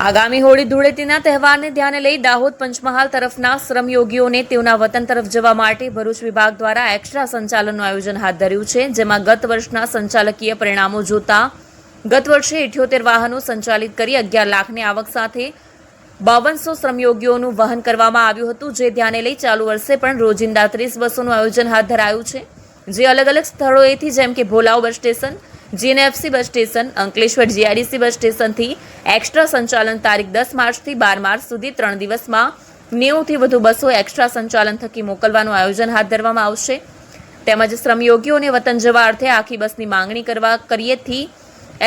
આગામી હોળી ધૂળેટીના તહેવારને ધ્યાને લઈ દાહોદ પંચમહાલ તરફના શ્રમયોગીઓને તેઓના વતન તરફ જવા માટે ભરૂચ વિભાગ દ્વારા એક્સ્ટ્રા સંચાલનનું આયોજન હાથ ધર્યું છે, જેમાં ગત વર્ષના સંચાલકીય પરિણામો જોતા ગત વર્ષે ઇઠ્યોતેર વાહનો સંચાલિત કરી અગિયાર લાખની આવક સાથે બાવનસો શ્રમયોગીઓનું વહન કરવામાં આવ્યું હતું, જે ધ્યાને લઈ ચાલુ વર્ષે પણ રોજિંદા ત્રીસ બસોનું આયોજન હાથ ધરાયું છે. જે અલગ અલગ સ્થળોએથી, જેમ કે Bholav bus station GNFC bus station, Ankleshwar GIDC bus સ્ટેશનથી એક્સ્ટ્રા સંચાલન તારીખ દસ માર્ચથી બાર માર્ચ સુધી ત્રણ દિવસમાં નેવુંથી વધુ બસો એક્સ્ટ્રા સંચાલન થકી મોકલવાનું આયોજન હાથ ધરવામાં આવશે. તેમજ શ્રમયોગીઓને વતન જવા અર્થે આખી બસની માંગણી કરવા કરીએથી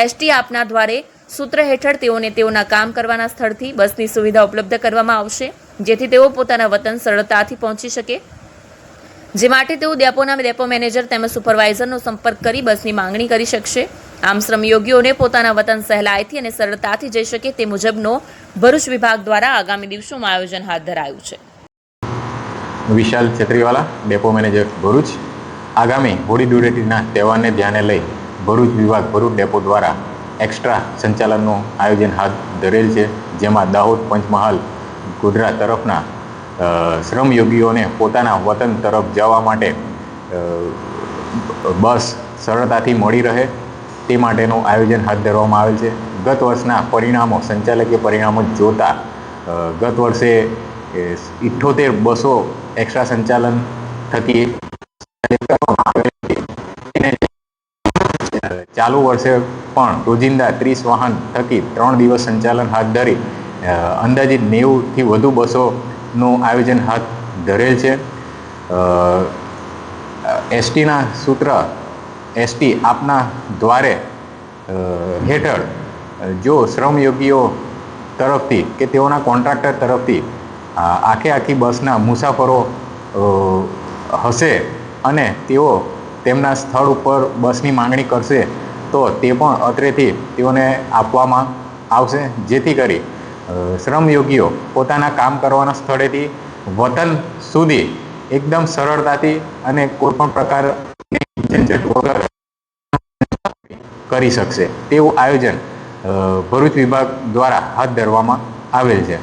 એસટી આપના દ્વારે સૂત્ર હેઠળ તેઓને તેઓના કામ કરવાના સ્થળથી બસની સુવિધા ઉપલબ્ધ કરવામાં આવશે, જેથી તેઓ પોતાના વતન સરળતાથી પહોંચી શકે. જે માટે તેઓ ડેપોના ડેપો મેનેજર તેમજ સુપરવાઇઝરનો સંપર્ક કરી બસની માંગણી કરી શકશે. આમ શ્રમયોગીઓને પોતાના વતન સહેલાઈથી અને સરળતાથી જઈ શકે તે મુજબનો ભરૂચ વિભાગ દ્વારા આગામી દિવસોમાં આયોજન હાથ ધરાયું છે. Vishal Chhatriwala, depot manager Bharuch. આગામી હોળી ધૂળેટીના તહેવારને ધ્યાને લઈ ભરૂચ વિભાગ ભરૂચ ડેપો દ્વારા એક્સ્ટ્રા સંચાલનનું આયોજન હાથ ધરેલ છે, જેમાં દાહોદ પંચમહાલ ગોધરા તરફના શ્રમયોગીઓને પોતાના વતન તરફ જવા માટે બસ સરળતાથી મળી રહે, તે માટેનું આયોજન હાથ ધરવામાં આવેલ છે. ગત વર્ષના પરિણામો, સંચાલકીય પરિણામો જોતા ગત વર્ષે ઇઠ્ઠોતેર બસો એક્સ્ટ્રા સંચાલન થકી ચાલુ વર્ષે પણ રોજિંદા ત્રીસ વાહન થકી ત્રણ દિવસ સંચાલન હાથ ધરી અંદાજિત નેવુંથી વધુ બસોનું આયોજન હાથ ધરેલ છે. એસટીના સૂત્ર, એસટી આપના દ્વારે હેઠળ, જો શ્રમયોગીઓ તરફથી કે તેઓના કોન્ટ્રાક્ટર તરફથી આખે આખી બસના મુસાફરો હશે અને તેઓ તેમના સ્થળ ઉપર બસની માંગણી કરશે, તો તે પણ અત્રેથી તેઓને આપવામાં આવશે. જેથી કરી શ્રમયોગીઓ પોતાના કામ કરવાના સ્થળેથી વતન સુધી એકદમ સરળતાથી અને કોઈપણ પણ પ્રકાર કરી શકશે. તેવું આયોજન ભરૂચ વિભાગ દ્વારા હાથ ધરવામાં આવેલ છે.